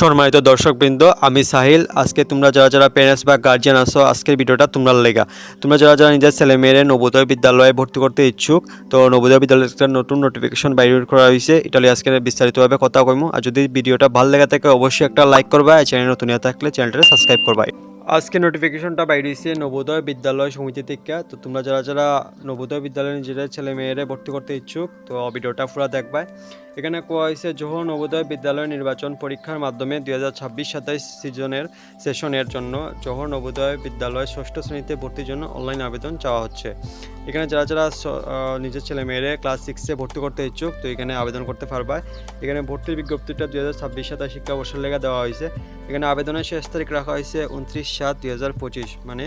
সম্মানিত দর্শকবৃন্দ, আমি সাহিল। আজকে তোমরা যারা যারা প্যারেন্টস বা গার্জিয়ান আসো আজকের ভিডিওটা তোমরা লেগা। তোমরা যারা যারা নিজের ছেলে মেয়েরা নবোদয় বিদ্যালয়ে ভর্তি করতে ইচ্ছুক, তো নবোদয় বিদ্যালয়ের একটা নতুন নোটিফিকেশন বাইর করা হয়েছে। ইটালি আজকে বিস্তারিতভাবে কথা কইমু। আর যদি ভিডিওটা ভালো লেগে থাকে, অবশ্যই একটা লাইক করবা। আর চ্যানেল নতুন থাকলে চ্যানেলটা সাবস্ক্রাইব করবা আজকে নোটিফিকেশনটা বাইরে হয়েছে নবোদয় বিদ্যালয় সমিতি থেকে। তো তোমরা যারা যারা নবোদয় বিদ্যালয়ে নিজেদের ছেলে মেয়েরে ভর্তি করতে ইচ্ছুক, তো ভিডিওটা পুরো দেখবা। এখানে কোয়া হয়েছে, জোহর নবোদয় বিদ্যালয় নির্বাচন পরীক্ষার মাধ্যমে দুই হাজার ছাব্বিশ সাতাইশ সিজনের সেশনের জন্য জোহর নবোদয় বিদ্যালয় ষষ্ঠ শ্রেণীতে ভর্তির জন্য অনলাইন আবেদন চাওয়া হচ্ছে। এখানে যারা যারা নিজের ছেলে মেয়েরে ক্লাস সিক্সে ভর্তি করতে ইচ্ছুক, তো এখানে আবেদন করতে পারবা। এখানে ভর্তির বিজ্ঞপ্তিটা দুই হাজার ছাব্বিশ সাতাশ শিক্ষাবর্ষের লেগে দেওয়া হয়েছে। এখানে আবেদনের শেষ তারিখ রাখা হয়েছে উনত্রিশ সাত দুই হাজার পঁচিশ মানে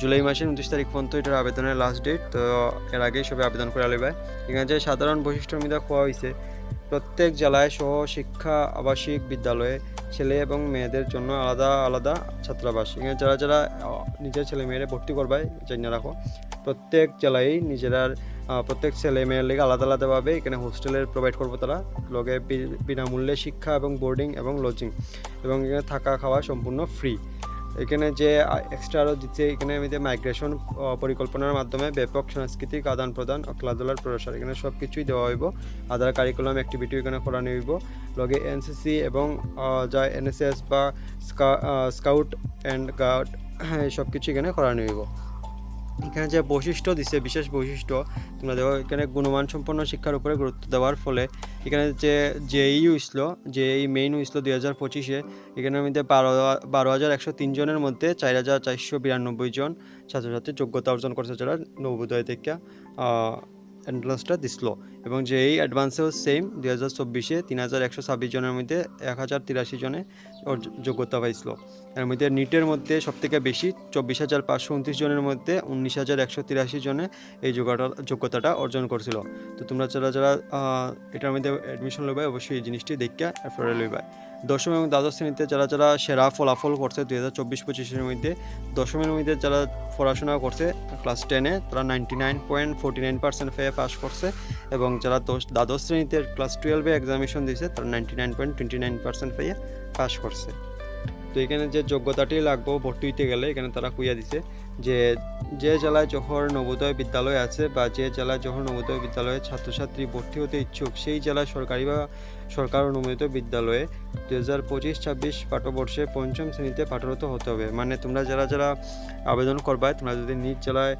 জুলাই মাসের উনত্রিশ তারিখ পর্যন্ত এটার আবেদনের লাস্ট ডেট তো এর আগেই সবাই আবেদন করে আলিবায় এখানে যে সাধারণ বৈশিষ্ট্যের মধ্যে খোয়া হয়েছে প্রত্যেক জেলায় সহ শিক্ষা, আবাসিক, বিদ্যালয়ে ছেলে এবং মেয়েদের জন্য আলাদা আলাদা ছাত্রাবাস। এখানে যারা যারা নিজের ছেলে মেয়েরে ভর্তি করবায় জানিয়ে রাখো, প্রত্যেক জেলায় নিজেরার প্রত্যেক ছেলে মেয়ের লেগে আলাদা আলাদাভাবে এখানে হোস্টেলের প্রোভাইড করব তারা, লগে বিনামূল্যে শিক্ষা এবং বোর্ডিং এবং লজিং এবং এখানে থাকা খাওয়া সম্পূর্ণ ফ্রি এখানে যে এক্সট্রা আরও দিচ্ছে, এখানে আমি যে মাইগ্রেশন পরিকল্পনার মাধ্যমে ব্যাপক সাংস্কৃতিক আদান প্রদান ও খেলাধুলার প্রসার, এখানে সব কিছুই দেওয়া হইব। আদার কারিকুলাম অ্যাক্টিভিটি এখানে করানো হইব। লগে এনসিসি এবং যা এনএসএস বা স্কাউট অ্যান্ড গার্ড সব কিছু এখানে করানো হইব। এখানে যে বৈশিষ্ট্য দিছে, বিশেষ বৈশিষ্ট্য, তোমরা দেখো, এখানে গুণমান সম্পন্ন শিক্ষার উপরে গুরুত্ব দেওয়ার ফলে এখানে যে জেই হইছিল জেই মেইন হইছিল দুই হাজার পঁচিশে, এখানের মধ্যে বারো বারো হাজার একশো তিন জনের মধ্যে চার হাজার চারশো বিরানব্বই জন ছাত্রছাত্রী যোগ্যতা অর্জন করছে যারা নবোদয় থেকে এন্ট্রান্সটা দিছিল। এবং যে এই অ্যাডভান্সেও সেম দুই হাজার চব্বিশে তিন হাজার একশো ছাব্বিশ জনের মধ্যে এক হাজার তিরাশি জনে যোগ্যতা পাইছিল। এর মধ্যে নিটের মধ্যে সবথেকে বেশি চব্বিশ হাজার পাঁচশো উনত্রিশ জনের মধ্যে উনিশ হাজার একশো তিরাশি জনে এই যোগ্যতা, যোগ্যতাটা অর্জন করছিল। তো তোমরা যারা যারা এটার মধ্যে অ্যাডমিশন লইবে অবশ্যই এই জিনিসটি দেখে এরপরে লইবে দশম এবং দ্বাদশ শ্রেণীতে যারা যারা সেরা ফলাফল করছে দুই হাজার চব্বিশ পঁচিশের মধ্যে, দশমের মধ্যে যারা পড়াশোনা করছে ক্লাস টেনে তারা ninety nine point forty nine percent পেয়ে পাস করছে এবং যারা দশ, দ্বাদশ শ্রেণীতে ক্লাস টুয়েলভে এক্সামিনেশন দিয়েছে, তারা ninety nine point twenty nine percent পেয়ে পাস করছে। তো এখানে যে যোগ্যতাটি লাগবো ভর্তি হইতে গেলে, এখানে তারা কুইয়া দিছে যে যে জেলায় জহর নবোদয় বিদ্যালয় আছে বা যে জেলায় জহর নবোদয় বিদ্যালয়ে ছাত্রছাত্রী ভর্তি হতে ইচ্ছুক, সেই জেলায় সরকারি বা সরকার অনুমোদিত বিদ্যালয়ে দু হাজার পঁচিশ ছাব্বিশ পাঠ্যবর্ষে পঞ্চম শ্রেণীতে পাঠরত হতে হবে। মানে তোমরা যারা যারা আবেদন করবা তোমরা যদি নিজ জেলায়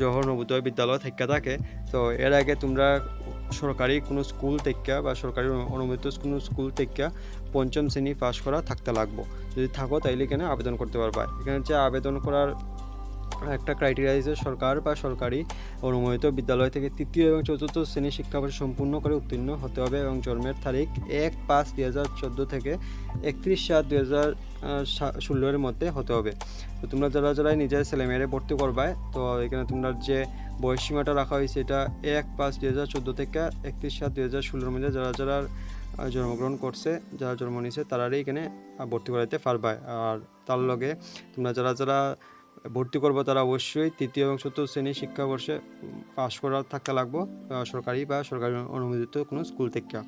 জহর নবোদয় বিদ্যালয় থেকে থাকে, তো এর আগে তোমরা সরকারি কোনো স্কুল থেকে বা সরকারি অনুমোদিত কোনো স্কুল থেকে পঞ্চম শ্রেণি পাশ করা থাকতে লাগবো। যদি থাকো তাইলে এখানে আবেদন করতে পারবা। এখানে যে আবেদন করার একটা ক্রাইটেরিয়া সরকার বা সরকারি অনুমোদিত বিদ্যালয় থেকে তৃতীয় এবং চতুর্থ শ্রেণি শিক্ষাবর্ষ সম্পূর্ণ করে উত্তীর্ণ হতে হবে এবং জন্মের তারিখ এক পাঁচ দুই হাজার চোদ্দ থেকে একত্রিশ সাত দুই হাজার ষোলোর মধ্যে হতে হবে। তো তোমরা যারা যারা নিজের ছেলেমেয়েরে ভর্তি করবায় তো এখানে তোমরা যে বয়স সীমাটা রাখা হয়েছে এটা এক পাঁচ দুই হাজার চোদ্দ থেকে একত্রিশ সাত দুই হাজার ষোলোর মধ্যে যারা যারা জন্মগ্রহণ করছে, যারা জন্ম নিয়েছে, তারারই এখানে ভর্তি করাইতে পারবা। আর তার লগে তোমরা যারা যারা ভর্তি করব তারা অবশ্যই। তৃতীয় এবং চতুর্থ শ্রেণি শিক্ষাবর্ষে পাশ করা থাকতে লাগবো সরকারি বা সরকারি অনুমোদিত কোনো স্কুল থেকে।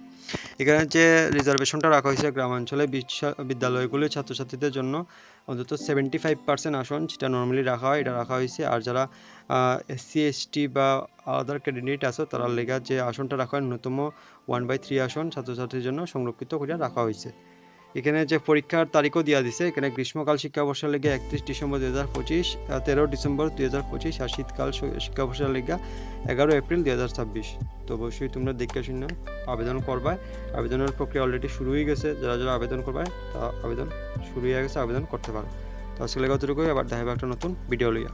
এখানে যে রিজার্ভেশনটা রাখা হয়েছে গ্রামাঞ্চলে বিদ্যালয়গুলির ছাত্রছাত্রীদের জন্য অন্তত সেভেন্টি ফাইভ পার্সেন্ট আসন যেটা নর্মালি রাখা হয়, এটা রাখা হয়েছে। আর যারা এসসি এসটি বা আদার ক্যান্ডিডেট আছে, তারা লেগা যে আসনটা রাখা হয় ন্যূনতম ওয়ান বাই থ্রি আসন ছাত্রছাত্রীর জন্য সংরক্ষিত করে রাখা হয়েছে। এখানে যে পরীক্ষার তারিখও দেওয়া দিছে। এখানে গ্রীষ্মকাল শিক্ষাবর্ষের লেগে একত্রিশ ডিসেম্বর দুই হাজার পঁচিশ তেরো ডিসেম্বর দুই হাজার পঁচিশ আর শীতকাল শিক্ষাবর্ষের লেগে এগারো এপ্রিল দুই হাজার ছাব্বিশ। তো অবশ্যই তোমরা দেখে শুনে আবেদন করবা। আবেদনের প্রক্রিয়া অলরেডি শুরু হয়ে গেছে। যারা যারা আবেদন করবে, তা আবেদন শুরু হয়ে গেছে, আবেদন করতে পারো। তো আজকে লেগে অতটুকুই আবার দেখা একটা নতুন ভিডিও লইয়া।